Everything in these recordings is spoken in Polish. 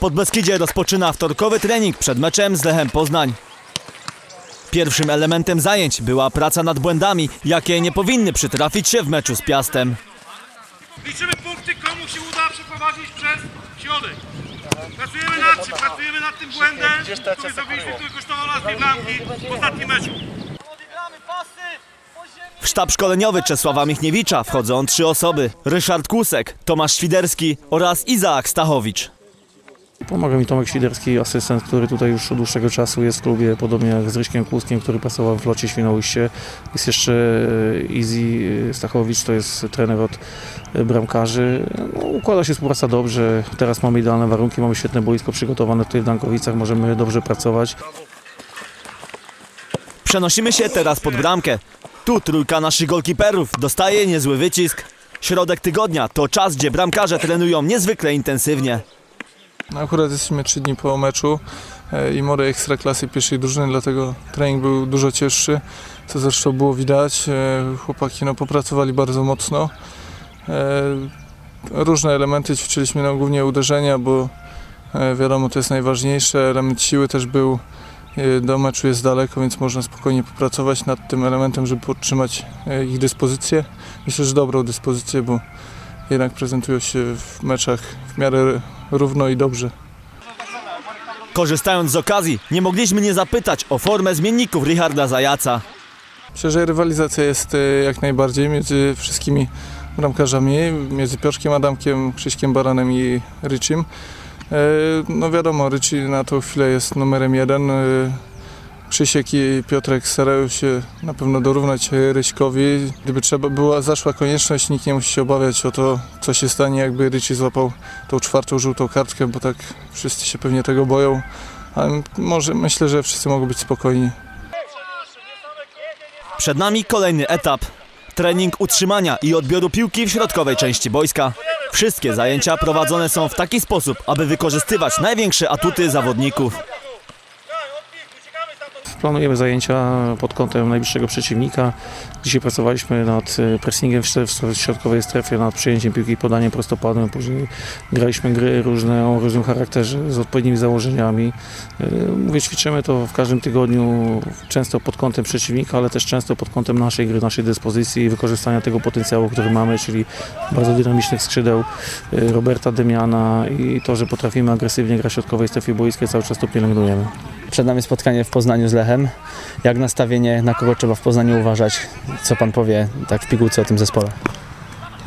Podbeskidzie rozpoczyna wtorkowy trening przed meczem z Lechem Poznań. Pierwszym elementem zajęć była praca nad błędami, jakie nie powinny przytrafić się w meczu z Piastem. Liczymy punkty, komu się uda przeprowadzić przez środek. Pracujemy nad czym? Pracujemy nad tym błędem, który zrobiliśmy, który kosztował nas dwie bramki w ostatnim meczu. W sztab szkoleniowy Czesława Michniewicza wchodzą trzy osoby. Ryszard Kłusek, Tomasz Świderski oraz Izaak Stachowicz. Pomaga mi Tomek Świderski, asystent, który tutaj już od dłuższego czasu jest w klubie, podobnie jak z Ryśkiem Kłuskiem, który pracował w flocie Świnoujście. Jest jeszcze e, Easy Stachowicz, to jest trener od e, bramkarzy. No, układa się współpraca dobrze, teraz mamy idealne warunki, mamy świetne boisko przygotowane tutaj w Dankowicach, możemy dobrze pracować. Przenosimy się teraz pod bramkę. Tu trójka naszych golkiperów dostaje niezły wycisk. Środek tygodnia to czas, gdzie bramkarze trenują niezwykle intensywnie. Akurat jesteśmy trzy dni po meczu e, i mory ekstraklasy pierwszej drużyny, dlatego trening był dużo cięższy, co zresztą było widać. E, Chłopaki no, popracowali bardzo mocno. E, Różne elementy ćwiczyliśmy, no, głównie uderzenia, bo wiadomo to jest najważniejsze. Element siły też był. Do meczu jest daleko, więc można spokojnie popracować nad tym elementem, żeby podtrzymać ich dyspozycję. Myślę, że dobrą dyspozycję, bo jednak prezentują się w meczach w miarę równo i dobrze. Korzystając z okazji, nie mogliśmy nie zapytać o formę zmienników Richarda Zajaca. Myślę, że rywalizacja jest e, jak najbardziej między wszystkimi bramkarzami, między Piotrkiem Adamkiem, Krzyśkiem Baranem i Ryczim. E, No wiadomo, Ryczi na tą chwilę jest numerem jeden. Krzysiek i Piotrek starają się na pewno dorównać Ryśkowi. Gdyby trzeba była, zaszła konieczność, nikt nie musi się obawiać o to, co się stanie, jakby Ryczi złapał tą czwartą żółtą kartkę, bo tak wszyscy się pewnie tego boją. Ale może myślę, że wszyscy mogą być spokojni. Przed nami kolejny etap. Trening utrzymania i odbioru piłki w środkowej części boiska. Wszystkie zajęcia prowadzone są w taki sposób, aby wykorzystywać największe atuty zawodników. Planujemy zajęcia pod kątem najbliższego przeciwnika. Dzisiaj pracowaliśmy nad e, pressingiem w środkowej strefie, nad przyjęciem piłki i podaniem prostopadłym. Później graliśmy gry różne o różnym charakterze, z odpowiednimi założeniami. E, Mówię, ćwiczymy to w każdym tygodniu, często pod kątem przeciwnika, ale też często pod kątem naszej gry, naszej dyspozycji i wykorzystania tego potencjału, który mamy, czyli bardzo dynamicznych skrzydeł e, Roberta Demiana i to, że potrafimy agresywnie grać w środkowej strefie boiskiej, cały czas to pielęgnujemy. Przed nami spotkanie w Poznaniu z Lechem. Jak nastawienie, na kogo trzeba w Poznaniu uważać? Co pan powie tak w pigułce o tym zespole?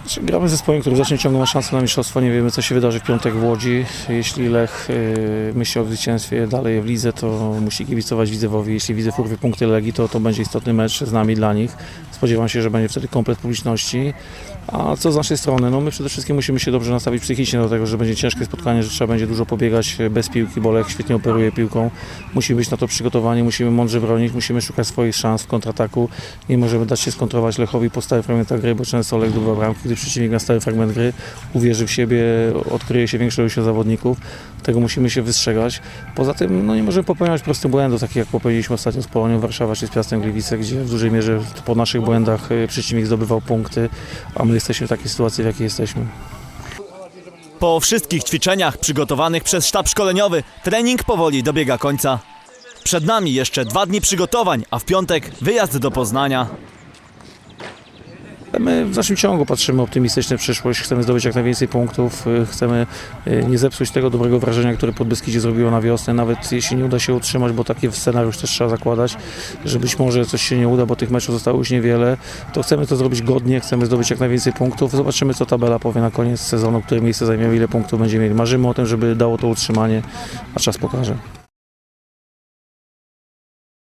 Znaczy, Gramy z zespołem, który zacznie ciągle ma szansę na mistrzostwo. Nie wiemy, co się wydarzy w piątek w Łodzi. Jeśli Lech y, myśli o zwycięstwie dalej w lidze, to musi kibicować Widzewowi. Jeśli Widzew urwie punkty Legii, to to będzie istotny mecz z nami dla nich. Spodziewam się, że będzie wtedy komplet publiczności. A co z naszej strony? No my przede wszystkim musimy się dobrze nastawić psychicznie do tego, że będzie ciężkie spotkanie, że trzeba będzie dużo pobiegać bez piłki, bo Lech świetnie operuje piłką. Musimy być na to przygotowani, musimy mądrze bronić, musimy szukać swoich szans w kontrataku. Nie możemy dać się skontrować Lechowi po stałych fragmentach gry, bo często Lech zdobywa bramki, gdy przeciwnik na stały fragment gry uwierzy w siebie, odkryje się większą ilość zawodników. Tego musimy się wystrzegać. Poza tym no, nie możemy popełniać prostych błędów, takich jak popełniliśmy ostatnio z Polonią Warszawa czy z Piastem Gliwice, gdzie w dużej mierze po naszych błędach y, przeciwnik zdobywał punkty, a my jesteśmy w takiej sytuacji, w jakiej jesteśmy. Po wszystkich ćwiczeniach przygotowanych przez sztab szkoleniowy, trening powoli dobiega końca. Przed nami jeszcze dwa dni przygotowań, a w piątek wyjazd do Poznania. My w naszym ciągu patrzymy optymistycznie w przyszłość, chcemy zdobyć jak najwięcej punktów, y, chcemy y, nie zepsuć tego dobrego wrażenia, które Podbeskidzie zrobiło na wiosnę, nawet jeśli nie uda się utrzymać, bo taki scenariusz też trzeba zakładać, że być może coś się nie uda, bo tych meczów zostało już niewiele, to chcemy to zrobić godnie, chcemy zdobyć jak najwięcej punktów, zobaczymy co tabela powie na koniec sezonu, które miejsce zajmiemy, ile punktów będziemy mieli. Marzymy o tym, żeby dało to utrzymanie, a czas pokaże.